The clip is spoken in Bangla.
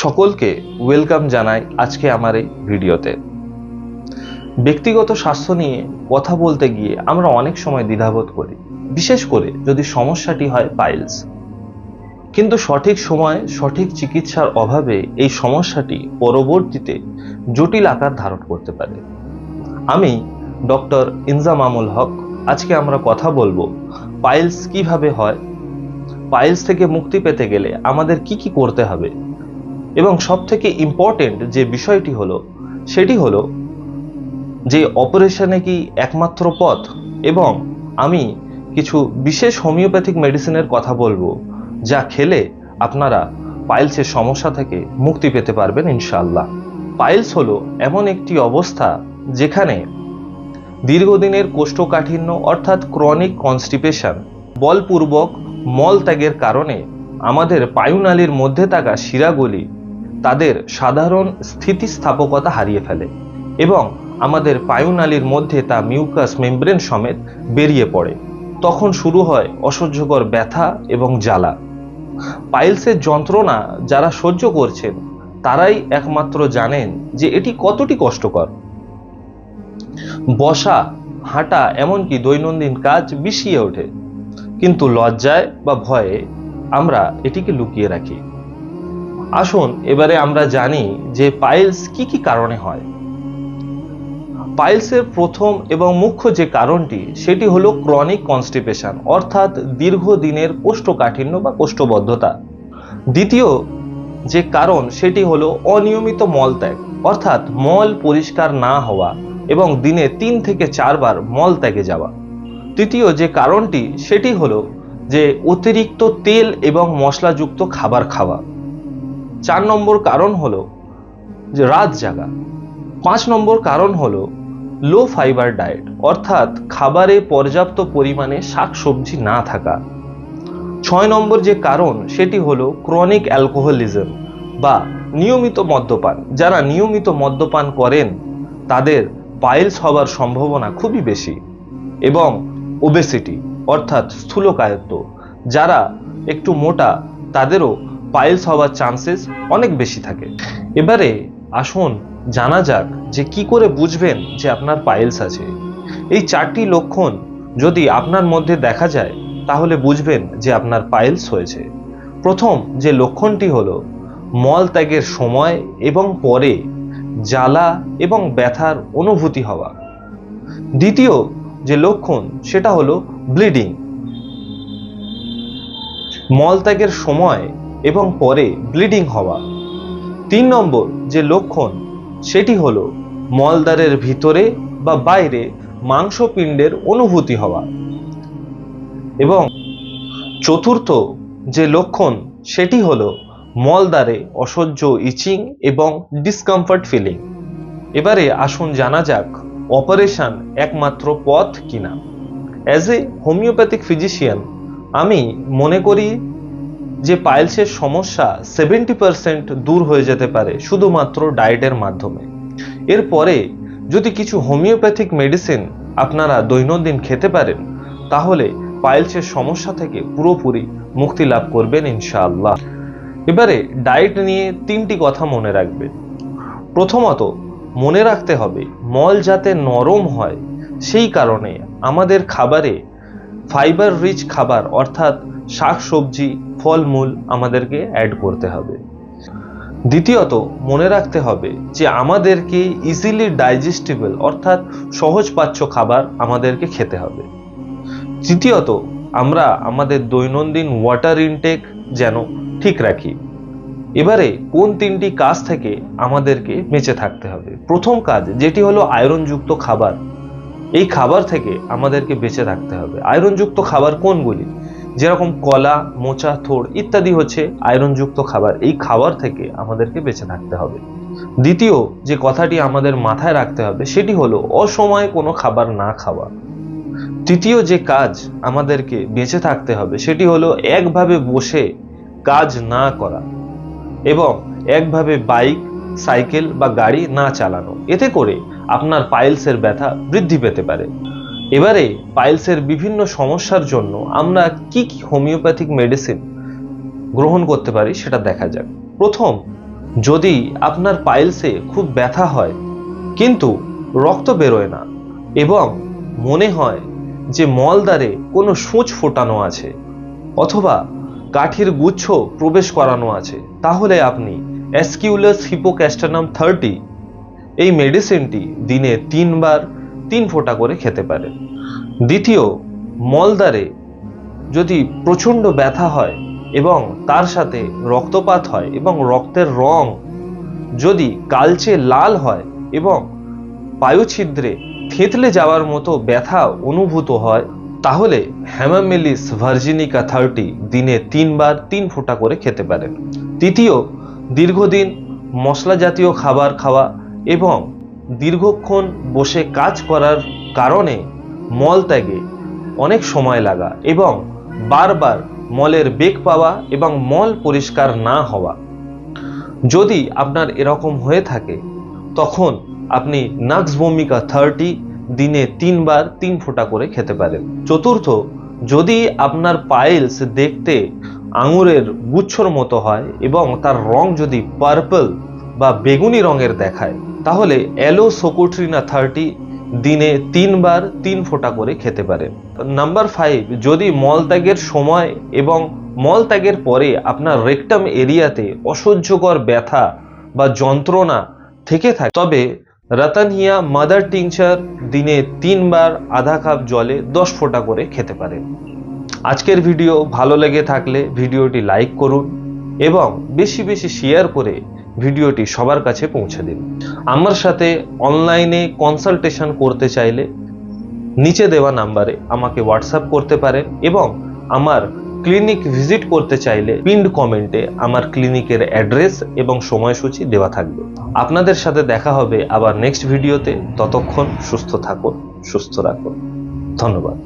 সকলকে ওয়েলকাম জানাই আজকে আমার এই ভিডিওতে। ব্যক্তিগত স্বাস্থ্য নিয়ে কথা বলতে গিয়ে আমরা অনেক সময় দ্বিধাবোধ করি, বিশেষ করে যদি সমস্যাটি হয় পাইলস। কিন্তু সঠিক সময়ে, সঠিক চিকিৎসার অভাবে এই সমস্যাটি পরবর্তীতে জটিল আকার ধারণ করতে পারে। আমি ডক্টর ইনজামামুল হক, আজকে আমরা কথা বলব পাইলস কীভাবে হয়, পাইলস থেকে মুক্তি পেতে গেলে আমাদের কি কি করতে হবে এবং সব থেকে ইম্পর্টেন্ট যে বিষয়টি হলো, সেটি হলো যে অপারেশনে কি একমাত্র পথ? এবং আমি কিছু বিশেষ হোমিওপ্যাথিক মেডিসিনের কথা বলব, যা খেলে আপনারা পাইলসের সমস্যা থেকে মুক্তি পেতে পারবেন ইনশাল্লাহ পাইলস হলো এমন একটি অবস্থা যেখানে দীর্ঘদিনের কোষ্ঠকাঠিন্য অর্থাৎ ক্রনিক কনস্টিপেশন বলপূর্বক মল ত্যাগের কারণে আমাদের পায়ুনালীর মধ্যে থাকা শিরাগুলি তাদের সাধারণ স্থিতিস্থাপকতা হারিয়ে ফেলে এবং আমাদের পায়ুনালীর মধ্যে তা মিউকাস মেমব্রেন সমেত বেরিয়ে পড়ে। তখন শুরু হয় অসহ্যকর ব্যথা এবং জ্বালা। পাইলসের যন্ত্রণা যারা সহ্য করছেন, তারাই একমাত্র জানেন যে এটি কতটি কষ্টকর। বসা, হাঁটা এমনকি দৈনন্দিন কাজ বিষিয়ে ওঠে। কিন্তু লজ্জায় বা ভয়ে আমরা এটিকে লুকিয়ে রাখি। আসুন, এবারে আমরা জানি যে পাইলস কি কি কারণে হয়। পাইলসের প্রথম এবং মুখ্য যে কারণটি, সেটি হলো ক্রনিক কনস্টিপেশন, অর্থাৎ দীর্ঘদিনের কোষ্ঠকাঠিন্য বা কোষ্ঠবদ্ধতা। দ্বিতীয় যে কারণ, সেটি হলো অনিয়মিত মলত্যাগ অর্থাৎ মল পরিষ্কার না হওয়া এবং দিনে তিন থেকে চারবার মল ত্যাগে যাওয়া। তৃতীয় যে কারণটি, সেটি হলো যে অতিরিক্ত তেল এবং মশলাযুক্ত খাবার খাওয়া। চার নম্বর কারণ হলো যে রাত জাগা। পাঁচ নম্বর কারণ হলো লো ফাইবার ডায়েট অর্থাৎ খাবারে পর্যাপ্ত পরিমাণে শাকসবজি না থাকা। ছয় নম্বর যে কারণ, সেটি হলো ক্রনিক অ্যালকোহলিজম বা নিয়মিত মদ্যপান। যারা নিয়মিত মদ্যপান করেন, তাদের পাইলস হওয়ার সম্ভাবনা খুবই বেশি এবং ওবেসিটি অর্থাৎ স্থূলকায়ত্ব। যারা একটু মোটা, তাদেরও পাইলস হওয়ার চান্সেস অনেক বেশি থাকে। এবারে আসুন জানা যাক যে কি করে বুঝবেন যে আপনার পাইলস আছে। এই চারটি লক্ষণ যদি আপনার মধ্যে দেখা যায়, তাহলে বুঝবেন যে আপনার পাইলস হয়েছে। প্রথম যে লক্ষণটি হলো, মল ত্যাগের সময় এবং পরে জ্বালা এবং ব্যথার অনুভূতি হওয়া। দ্বিতীয় যে লক্ষণ, সেটা হলো ব্লিডিং মলত্যাগের সময় এবং পরে ব্লিডিং হওয়া। তিন নম্বর যে লক্ষণ, সেটি হলো মলদ্বারের ভিতরে বা বাইরে মাংসপিণ্ডের অনুভূতি হওয়া। এবং চতুর্থ যে লক্ষণ, সেটি হল মলদ্বারে অসহ্য ইচিং এবং ডিসকমফর্ট ফিলিং এবারে আসুন জানা যাক অপারেশন একমাত্র পথ কিনা। অ্যাজ এ হোমিওপ্যাথিক ফিজিশিয়ান আমি মনে করি যে পাইলসের সমস্যা সেভেন্টি পার্সেন্ট দূর হয়ে যেতে পারে শুধুমাত্র ডায়েটের মাধ্যমে। এরপরে যদি কিছু হোমিওপ্যাথিক মেডিসিন আপনারা দৈনন্দিন খেতে পারেন, তাহলে পাইলসের সমস্যা থেকে পুরোপুরি মুক্তি লাভ করবেন ইনশাআল্লাহ। এবারে ডায়েট নিয়ে তিনটি কথা মনে রাখবেন। প্রথমত, মনে রাখতে হবে, মল যাতে নরম হয়, সেই কারণে আমাদের খাবারে ফাইবার রিচ খাবার অর্থাৎ শাক সবজি ফলমূল আমাদেরকে অ্যাড করতে হবে। দ্বিতীয়ত, মনে রাখতে হবে যে আমাদেরকে ইজিলি ডাইজেস্টিবল অর্থাৎ সহজপাচ্য খাবার আমাদেরকে খেতে হবে। তৃতীয়ত, আমরা আমাদের দৈনন্দিন ওয়াটার ইনটেক যেন ঠিক রাখি। এবারে কোন তিনটি কাজ থেকে আমাদেরকে বেঁচে থাকতে হবে? প্রথম কাজ, যেটি হলো আয়রনযুক্ত খাবার, এই খাবার থেকে আমাদেরকে বেঁচে থাকতে হবে। আয়রনযুক্ত খাবার কোনগুলি? যেরকম কলা, মোচা, থোড় ইত্যাদি হচ্ছে আয়রনযুক্ত খাবার। এই খাবার থেকে আমাদেরকে বেঁচে থাকতে হবে। দ্বিতীয় যে কথাটি আমাদের মাথায় রাখতে হবে, সেটি হলো অসময়ে কোনো খাবার না খাওয়া। তৃতীয় যে কাজ আমাদেরকে বেঁচে থাকতে হবে, সেটি হলো একভাবে বসে কাজ না করা এবং একভাবে বাইক, সাইকেল বা গাড়ি না চালানো। এতে করে আপনার পাইলসের ব্যথা বৃদ্ধি পেতে পারে। এবারে পাইলসের বিভিন্ন সমস্যার জন্য আমরা কি কি হোমিওপ্যাথিক মেডিসিন গ্রহণ করতে পারি সেটা দেখা যাক। প্রথম, যদি আপনার পাইলসে খুব ব্যথা হয়, কিন্তু রক্ত বেরোয় না এবং মনে হয় যে মলদ্বারে কোনো সূচ ফোটানো আছে অথবা কাঠির গুচ্ছ প্রবেশ করানো আছে, তাহলে আপনি অ্যাসকিউলাস হিপোক্যাস্টানাম থার্টি এই মেডিসিনটি দিনে তিনবার তিন ফোঁটা করে খেতে পারেন দ্বিতীয়, মলদ্বারে যদি প্রচণ্ড ব্যথা হয় এবং তার সাথে রক্তপাত হয় এবং রক্তের রং যদি কালচে লাল হয় এবং পায়ুছিদ্রে থেতলে যাওয়ার মতো ব্যথা অনুভূত হয়, তাহলে হ্যামামেলিস ভার্জিনিকা থার্টি দিনে তিনবার তিন ফোঁটা করে খেতে পারেন তৃতীয়, দীর্ঘদিন মশলা জাতীয় খাবার খাওয়া এবং দীর্ঘক্ষণ বসে কাজ করার কারণে মল ত্যাগে অনেক সময় লাগা এবং বারবার মলের বেগ পাওয়া এবং মল পরিষ্কার না হওয়া। যদি আপনার এরকম হয়ে থাকে, তখন আপনি নাক্স ভূমিকা থার্টি দিনে তিনবার তিন ফোঁটা করে খেতে পারেন। চতুর্থ, যদি আপনার পাইলস দেখতে আঙুরের গুচ্ছর মতো হয় এবং তার রং যদি পার্পল বা বেগুনি রঙের দেখায় তাহলে অ্যালো সোকোট্রিনা থার্টি, দিনে তিনবার তিন ফোঁটা করে খেতে পারেন নাম্বার ফাইভ, যদি মলত্যাগের সময় এবং মলত্যাগের পরে আপনার রেকটাম এরিয়াতে অসহ্যকর ব্যথা বা যন্ত্রণা থেকে থাকে, তবে রতনহিয়া মাদার টিংচার দিনে তিনবার আধা কাপ জলে দশ ফোঁটা করে খেতে পারেন আজকের ভিডিও ভালো লেগে থাকলে ভিডিওটি লাইক করুন এবং বেশি বেশি শেয়ার করে ভিডিওটি সবার কাছে পৌঁছে দিন। আমার সাথে অনলাইনে কনসালটেশন করতে চাইলে নিচে দেওয়া নাম্বারে আমাকে হোয়াটসঅ্যাপ করতে পারেন এবং আমার ক্লিনিক ভিজিট করতে চাইলে পিন্ড কমেন্টে আমার ক্লিনিকের অ্যাড্রেস এবং সময়সূচি দেওয়া থাকবে। আপনাদের সাথে দেখা হবে আবার নেক্সট ভিডিওতে ততক্ষণ সুস্থ থাকুন, সুস্থ রাখুন। ধন্যবাদ।